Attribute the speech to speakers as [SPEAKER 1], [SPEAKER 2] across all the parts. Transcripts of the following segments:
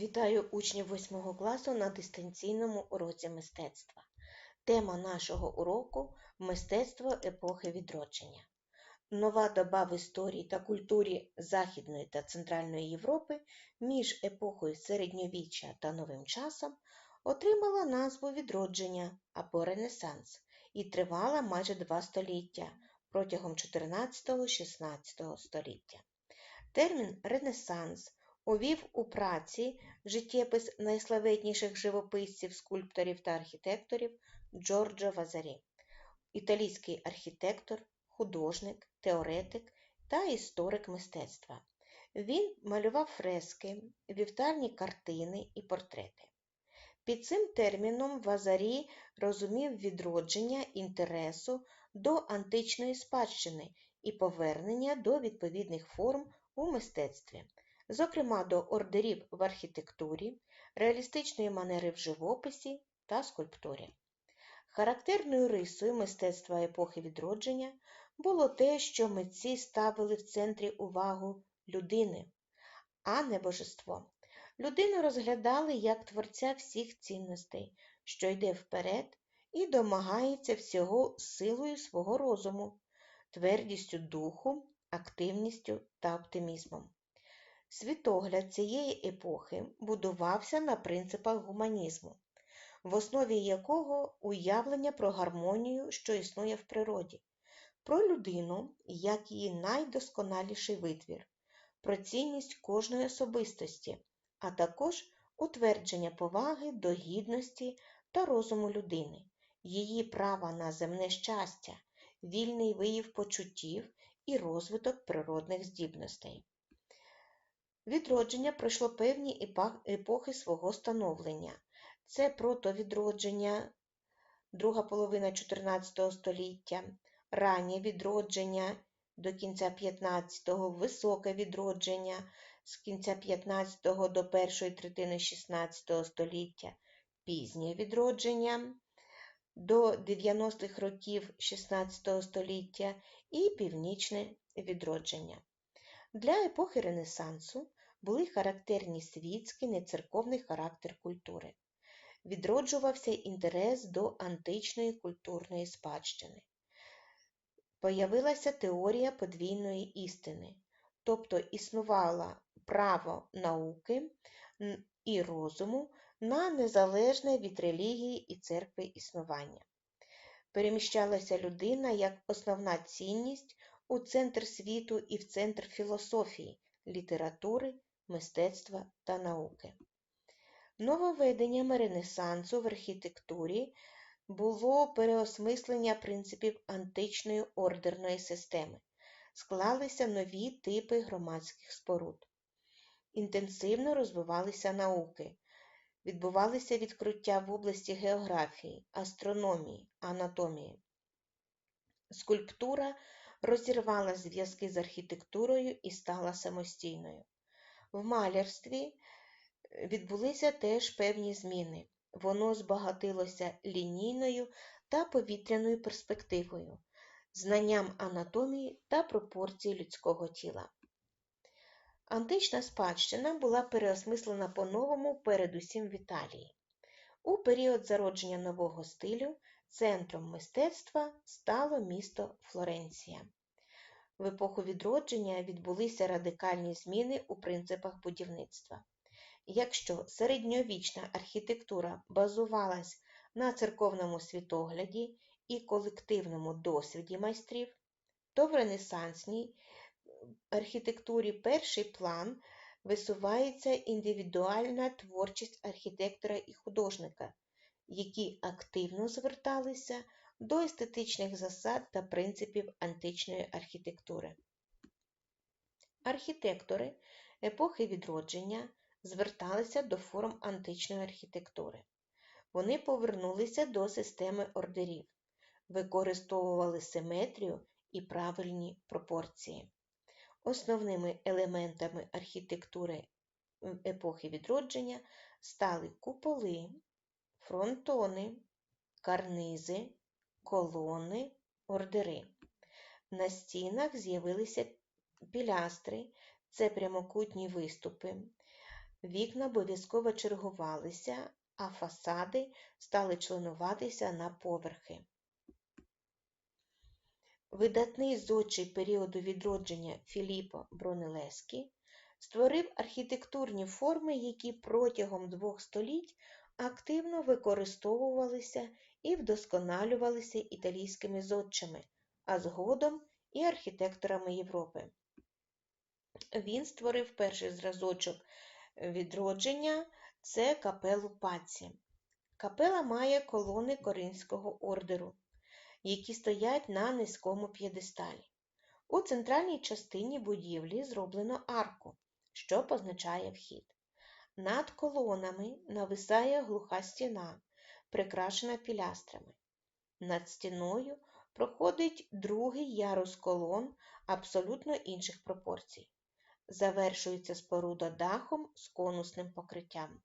[SPEAKER 1] Вітаю учнів 8 класу на дистанційному уроці мистецтва. Тема нашого уроку мистецтво епохи відродження. Нова доба в історії та культурі Західної та Центральної Європи між епохою середньовіччя та новим часом отримала назву відродження або Ренесанс і тривала майже два століття протягом 14-16 століття. Термін Ренесанс увів у праці життєпис найславетніших живописців, скульпторів та архітекторів Джорджо Вазарі, італійський архітектор, художник, теоретик та історик мистецтва. Він малював фрески, вівтарні картини і портрети. Під цим терміном Вазарі розумів відродження інтересу до античної спадщини і повернення до відповідних форм у мистецтві зокрема до ордерів в архітектурі, реалістичної манери в живописі та скульптурі. Характерною рисою мистецтва епохи відродження було те, що митці ставили в центрі увагу людини, а не божество. Людину розглядали як творця всіх цінностей, що йде вперед і домагається всього силою свого розуму, твердістю духу, активністю та оптимізмом. Світогляд цієї епохи будувався на принципах гуманізму, в основі якого уявлення про гармонію, що існує в природі, про людину як її найдосконаліший витвір, про цінність кожної особистості, а також утвердження поваги до гідності та розуму людини, її права на земне щастя, вільний виїв почуттів і розвиток природних здібностей. Відродження пройшло певні епохи свого становлення. Це протовідродження, друга половина 14 століття, раннє відродження до кінця 15-го, високе відродження з кінця 15-го до першої третини 16 століття, пізнє відродження до 90-х років 16 століття і північне відродження. Для епохи Ренесансу були характерні світський, нецерковний характер культури. Відроджувався інтерес до античної культурної спадщини. Появилася теорія подвійної істини, тобто існувало право науки і розуму на незалежне від релігії і церкви існування. Переміщалася людина як основна цінність у центр світу і в центр філософії, літератури мистецтва та науки. Нововведеннями Ренесансу в архітектурі було переосмислення принципів античної ордерної системи, склалися нові типи громадських споруд. Інтенсивно розвивалися науки, відбувалися відкриття в області географії, астрономії, анатомії. Скульптура розірвала зв'язки з архітектурою і стала самостійною. В малярстві е, відбулися теж певні зміни. Воно збагатилося лінійною та повітряною перспективою, знанням анатомії та пропорцій людського тіла. Антична спадщина була переосмислена по-новому передусім в Італії. У період зародження нового стилю центром мистецтва стало місто Флоренція. В епоху відродження відбулися радикальні зміни у принципах будівництва. Якщо середньовічна архітектура базувалась на церковному світогляді і колективному досвіді майстрів, то в ренесансній архітектурі перший план висувається індивідуальна творчість архітектора і художника, які активно зверталися до естетичних засад та принципів античної архітектури. Архітектори епохи відродження зверталися до форм античної архітектури. Вони повернулися до системи ордерів, використовували симетрію і правильні пропорції. Основними елементами архітектури епохи відродження стали куполи, фронтони, карнизи, колони, ордери. На стінах з'явилися пілястри, це прямокутні виступи, Вікна обов'язково чергувалися, а фасади стали членуватися на поверхи. Видатний зодчий періоду відродження Філіппо Брунелескі створив архітектурні форми, які протягом двох століть активно використовувалися і вдосконалювалися італійськими зодчими, а згодом і архітекторами Європи. Він створив перший зразочок відродження це капелу Паці. Капела має колони Коринського ордеру, які стоять на низькому п'єдесталі. У центральній частині будівлі зроблено арку, що позначає вхід. Над колонами нависає глуха стіна, прикрашена пілястрами. Над стіною проходить другий ярус колон абсолютно інших пропорцій. Завершується споруда дахом з конусним покриттям.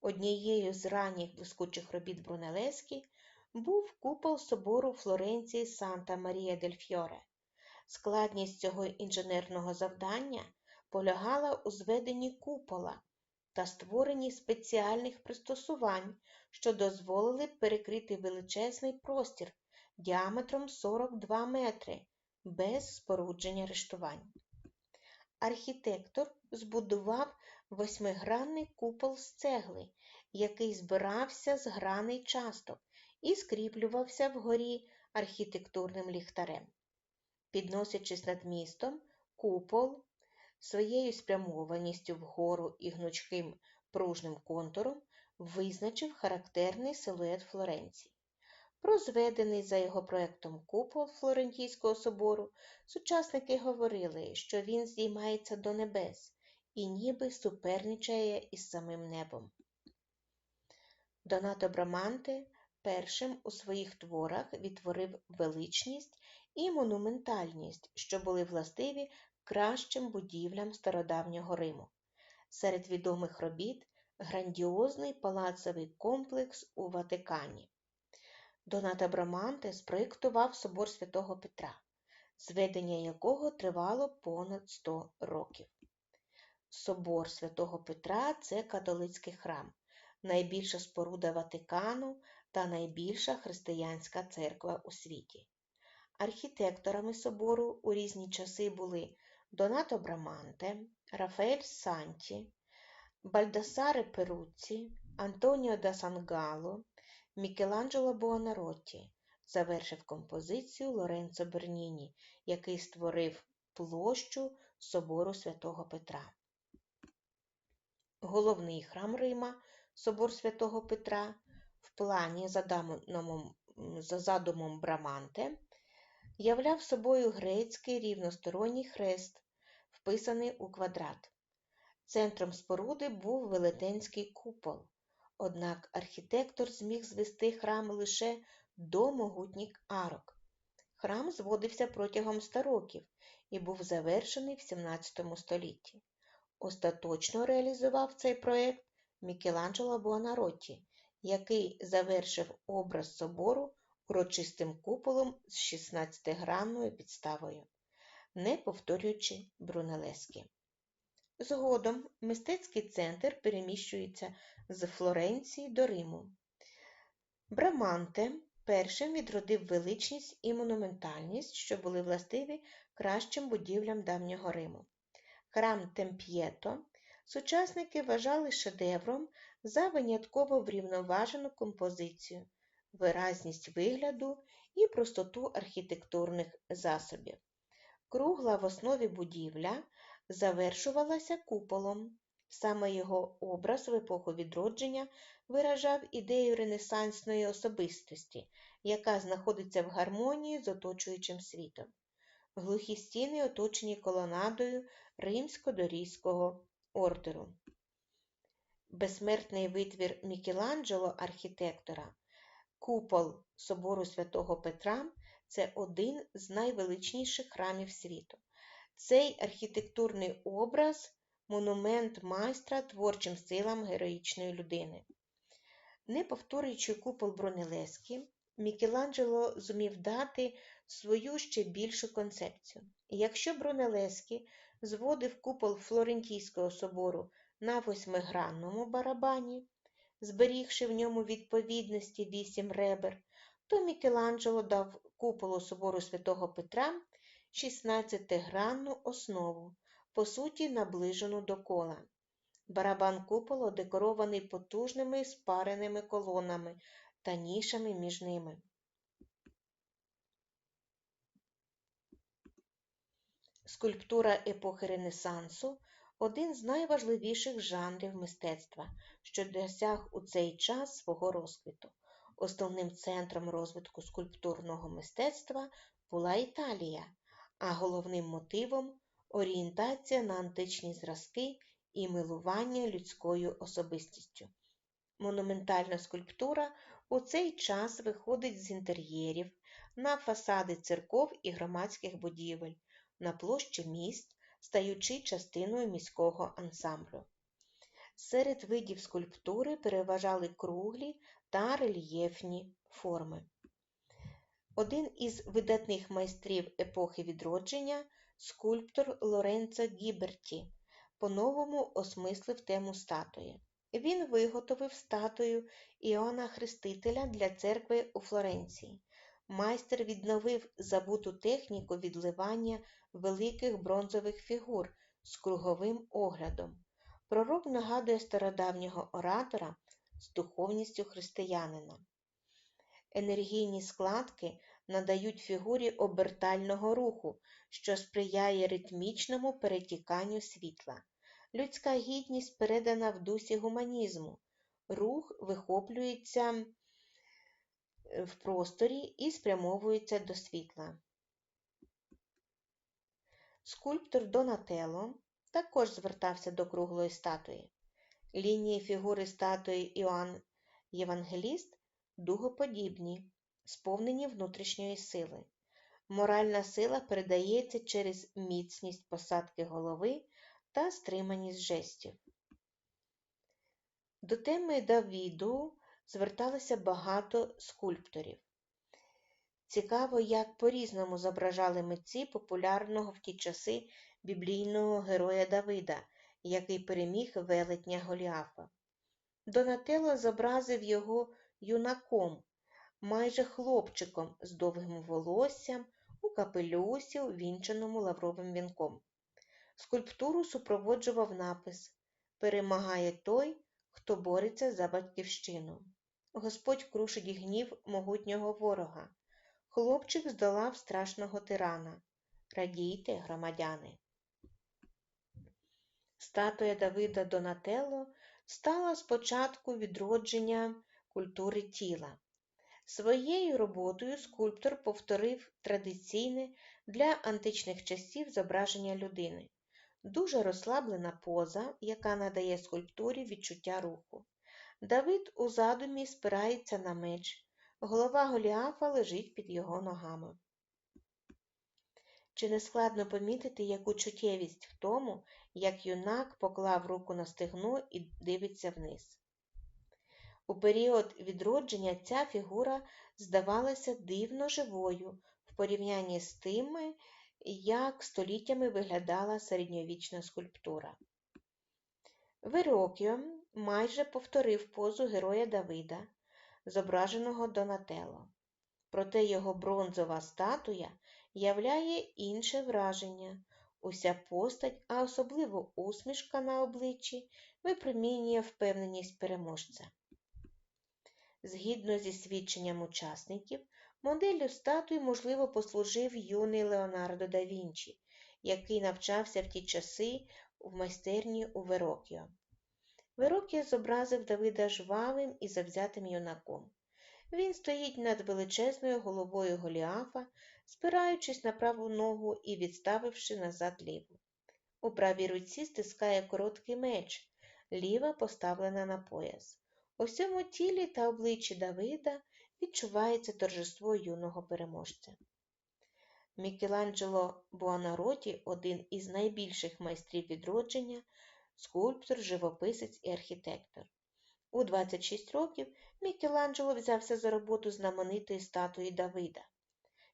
[SPEAKER 1] Однією з ранніх блискучих робіт Брунелескі був купол собору Флоренції Санта Марія дель Фьоре. Складність цього інженерного завдання полягала у зведенні купола та створенні спеціальних пристосувань, що дозволили перекрити величезний простір діаметром 42 метри без спорудження рештувань. Архітектор збудував восьмигранний купол з цегли, який збирався з граней часток і скріплювався вгорі архітектурним ліхтарем. Підносячись над містом, купол своєю спрямованістю вгору і гнучким пружним контуром визначив характерний силует Флоренції. Про зведений за його проектом купол Флорентійського собору сучасники говорили, що він здіймається до небес і ніби суперничає із самим небом. Донато Браманте першим у своїх творах відтворив величність і монументальність, що були властиві кращим будівлям стародавнього Риму. Серед відомих робіт грандіозний палацовий комплекс у Ватикані. Донато Браманте спроєктував собор святого Петра, зведення якого тривало понад 100 років. Собор святого Петра це католицький храм, найбільша споруда Ватикану та найбільша християнська церква у світі. Архітекторами собору у різні часи були Донато Браманте, Рафаель Санті, Бальдасаре Перуцці, Антоніо да Сангало, Мікеланджело Буонаротті завершив композицію Лоренцо Берніні, який створив площу собору святого Петра. Головний храм Рима, собор святого Петра, в плані за задумом Браманте, являв собою грецький рівносторонній хрест, вписаний у квадрат. Центром споруди був велетенський купол, однак архітектор зміг звести храм лише до могутніх арок. Храм зводився протягом 100 років і був завершений в 17 столітті. Остаточно реалізував цей проєкт Мікеланджело Буонаротті, який завершив образ собору урочистим куполом з 16-гранною підставою, не повторюючи Брунелески. Згодом мистецький центр переміщується з Флоренції до Риму. Браманте першим відродив величність і монументальність, що були властиві кращим будівлям давнього Риму. Храм Темп'єто сучасники вважали шедевром за винятково врівноважену композицію, виразність вигляду і простоту архітектурних засобів. Кругла в основі будівля завершувалася куполом. Саме його образ в епоху відродження виражав ідею ренесансної особистості, яка знаходиться в гармонії з оточуючим світом. Глухі стіни оточені колонадою римсько-дорійського ордеру. Безсмертний витвір Мікеланджело архітектора, купол собору святого Петра це один з найвеличніших храмів світу. Цей архітектурний образ монумент майстра творчим силам героїчної людини. Не повторюючи купол Брунелескі, Мікеланджело зумів дати свою ще більшу концепцію. Якщо Брунелескі зводив купол Флорентійського собору на восьмигранному барабані, зберігши в ньому відповідності вісім ребер, то Мікеланджело дав куполу собору святого Петра 16-гранну основу, по суті, наближену до кола. Барабан куполу декорований потужними спареними колонами та нішами між ними. Скульптура епохи Ренесансу один з найважливіших жанрів мистецтва, що досяг у цей час свого розквіту. Основним центром розвитку скульптурного мистецтва була Італія, а головним мотивом орієнтація на античні зразки і милування людською особистістю. Монументальна скульптура у цей час виходить з інтер'єрів на фасади церков і громадських будівель, на площі міст, стаючи частиною міського ансамблю. Серед видів скульптури переважали круглі та рельєфні форми. Один із видатних майстрів епохи відродження скульптор Лоренцо Гіберті по-новому осмислив тему статуї. Він виготовив статую Іоанна Хрестителя для церкви у Флоренції. Майстер відновив забуту техніку відливання великих бронзових фігур з круговим оглядом. Пророк нагадує стародавнього оратора з духовністю християнина. Енергійні складки надають фігурі обертального руху, що сприяє ритмічному перетіканню світла. Людська гідність передана в дусі гуманізму. Рух вихоплюється в просторі і спрямовується до світла. Скульптор Донателло також звертався до круглої статуї. Лінії фігури статуї Іоанн Євангеліст дугоподібні, сповнені внутрішньої сили. Моральна сила передається через міцність посадки голови та стриманість жестів. До теми Давіду зверталося багато скульпторів. Цікаво, як по-різному зображали митці популярного в ті часи біблійного героя Давида, який переміг велетня Голіафа. Донателло зобразив його юнаком, майже хлопчиком з довгим волоссям у капелюсі, увінченому лавровим вінком. Скульптуру супроводжував напис Перемагає той, хто бореться за батьківщину. Господь крушить гнів могутнього ворога. Хлопчик здолав страшного тирана. Радійте, громадяни. Статуя Давида Донателло стала спочатку відродження культури тіла. Своєю роботою скульптор повторив традиційне для античних часів зображення людини, дуже розслаблена поза, яка надає скульптурі відчуття руху. Давид у задумі спирається на меч, голова Голіафа лежить під його ногами. Чи не складно помітити яку чуттєвість в тому, як юнак поклав руку на стегно і дивиться вниз? У період відродження ця фігура здавалася дивно живою в порівнянні з тими, як століттями виглядала середньовічна скульптура. Верокіо майже повторив позу героя Давида, зображеного Донателло. Проте його бронзова статуя являє інше враження. Уся постать, а особливо усмішка на обличчі, випромінює впевненість переможця. Згідно зі свідченням учасників, моделлю статуї, можливо, послужив юний Леонардо да Вінчі, який навчався в ті часи в майстерні у Верокіо. Верокіо зобразив Давида жвавим і завзятим юнаком. Він стоїть над величезною головою Голіафа, спираючись на праву ногу і відставивши назад ліву. У правій руці стискає короткий меч, ліва поставлена на пояс. У всьому тілі та обличчі Давида відчувається торжество юного переможця. Мікеланджело Буанароті, один із найбільших майстрів відродження, скульптор, живописець і архітектор. У 26 років Мікеланджело взявся за роботу знаменитої статуї Давида.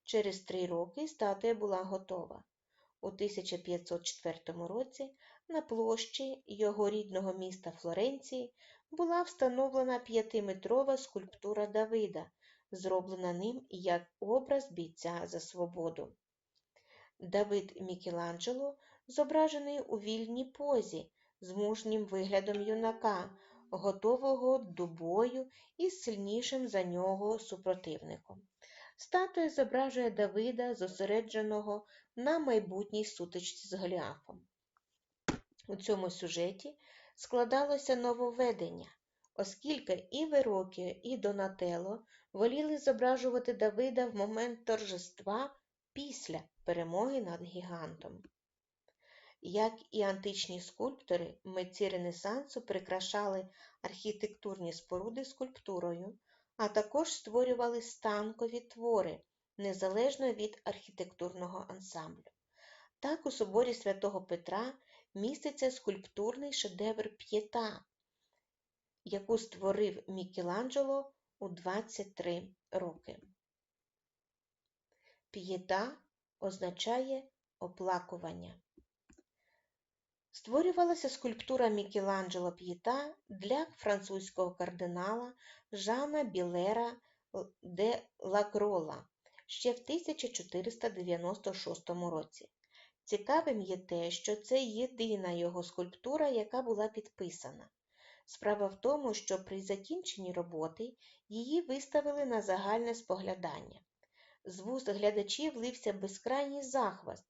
[SPEAKER 1] Через три роки статуя була готова. У 1504 році на площі його рідного міста Флоренції була встановлена п'ятиметрова скульптура Давида, зроблена ним як образ бійця за свободу. Давид Мікеланджело зображений у вільній позі з мужнім виглядом юнака, готового до бою із сильнішим за нього супротивником. Статуя зображує Давида, зосередженого на майбутній сутичці з Голіафом. У цьому сюжеті складалося нововведення, оскільки і Верокіо, і Донателло воліли зображувати Давида в момент торжества після перемоги над гігантом. Як і античні скульптори, митці Ренесансу прикрашали архітектурні споруди скульптурою, а також створювали станкові твори незалежно від архітектурного ансамблю. Так у соборі святого Петра міститься скульптурний шедевр п'єта, яку створив Мікеланджело у 23 роки. П'єта означає оплакування. Створювалася скульптура Мікеланджело П'єта для французького кардинала Жана Білера де Лакрола ще в 1496 році. Цікавим є те, що це єдина його скульптура, яка була підписана. Справа в тому, що при закінченні роботи її виставили на загальне споглядання. З вуст глядачів лився безкрайній захват,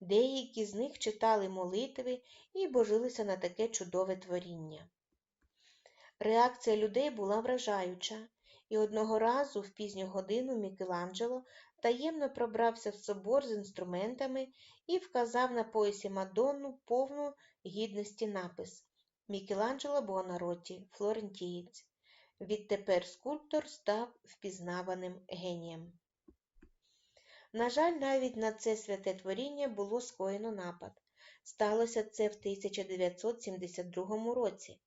[SPEAKER 1] деякі з них читали молитви і божилися на таке чудове творіння. Реакція людей була вражаюча, і одного разу в пізню годину Мікеланджело таємно пробрався в собор з інструментами і вказав на поясі Мадонну повну гідності напис Мікеланджело Буонаротті, флорентієць. Відтепер скульптор став впізнаваним генієм. На жаль, навіть на це святе творіння було скоєно напад. Сталося це в 1972 році.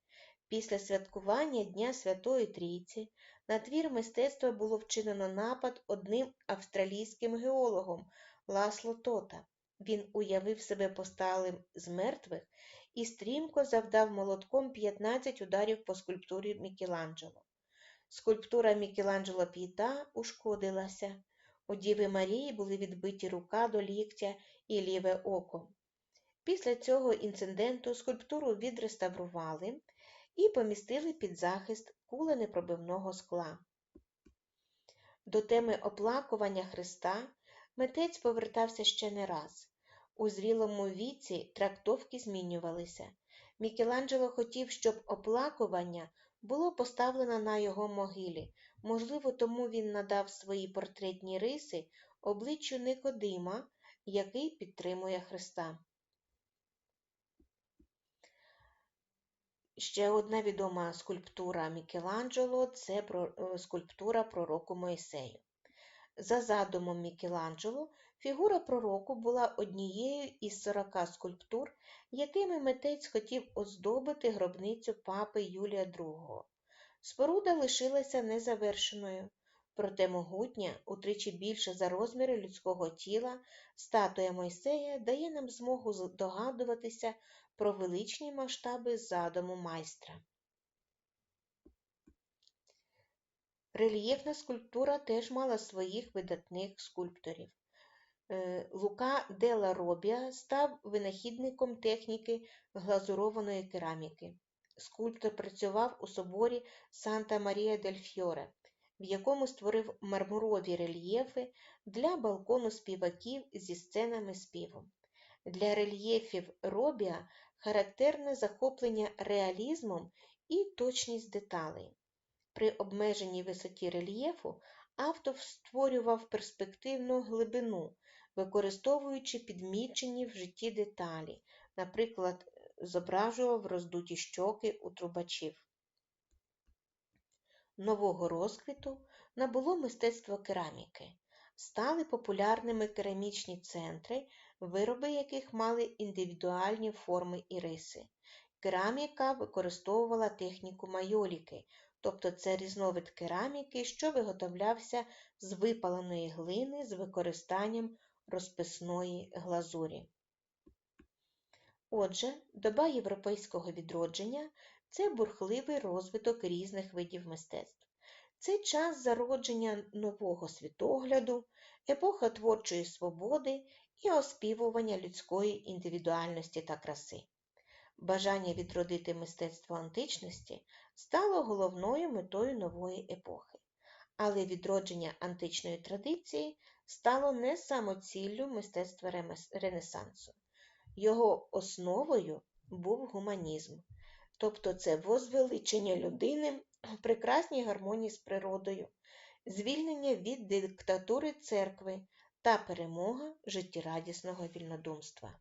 [SPEAKER 1] Після святкування Дня Святої Трійці на твір мистецтва було вчинено напад одним австралійським геологом Ласло Тота. Він уявив себе посталим з мертвих і стрімко завдав молотком 15 ударів по скульптурі Мікеланджело. Скульптура Мікеланджело П'єта ушкодилася. У Діви Марії були відбиті рука до ліктя і ліве око. Після цього інциденту скульптуру відреставрували і помістили під захист куленепробивного скла. До теми оплакування Христа митець повертався ще не раз. У зрілому віці трактовки змінювалися. Мікеланджело хотів, щоб оплакування було поставлено на його могилі. Можливо, тому він надав свої портретні риси обличчю Никодима, який підтримує Христа. Ще одна відома скульптура Мікеланджело це е, скульптура пророку Мойсею. За задумом Мікеланджело, фігура пророку була однією із 40 скульптур, якими митець хотів оздобити гробницю папи Юлія II. Споруда лишилася незавершеною, проте могутня, утричі більше за розміри людського тіла, статуя Мойсея дає нам змогу здогадуватися про величні масштаби задуму майстра. Рельєфна скульптура теж мала своїх видатних скульпторів. Е, Лука Дела Робія став винахідником техніки глазурованої кераміки. Скульптор працював у соборі Санта Марія дель Фьоре, в якому створив мармурові рельєфи для балкону співаків зі сценами співу. Для рельєфів Робія характерне захоплення реалізмом і точність деталей. При обмеженій висоті рельєфу автор створював перспективну глибину, використовуючи підмічені в житті деталі, наприклад, зображував роздуті щоки у трубачів. Нового розквіту набуло мистецтво кераміки. Стали популярними керамічні центри, вироби яких мали індивідуальні форми і риси. Кераміка використовувала техніку майоліки, тобто це різновид кераміки, що виготовлявся з випаленої глини з використанням розписної глазурі. Отже, доба європейського відродження це бурхливий розвиток різних видів мистецтв. Це час зародження нового світогляду, епоха творчої свободи і оспівування людської індивідуальності та краси. Бажання відродити мистецтво античності стало головною метою нової епохи, але відродження античної традиції стало не самоціллю мистецтва Ренесансу. Його основою був гуманізм, тобто це возвеличення людини в прекрасній гармонії з природою, звільнення від диктатури церкви та перемога життєрадісного вільнодумства.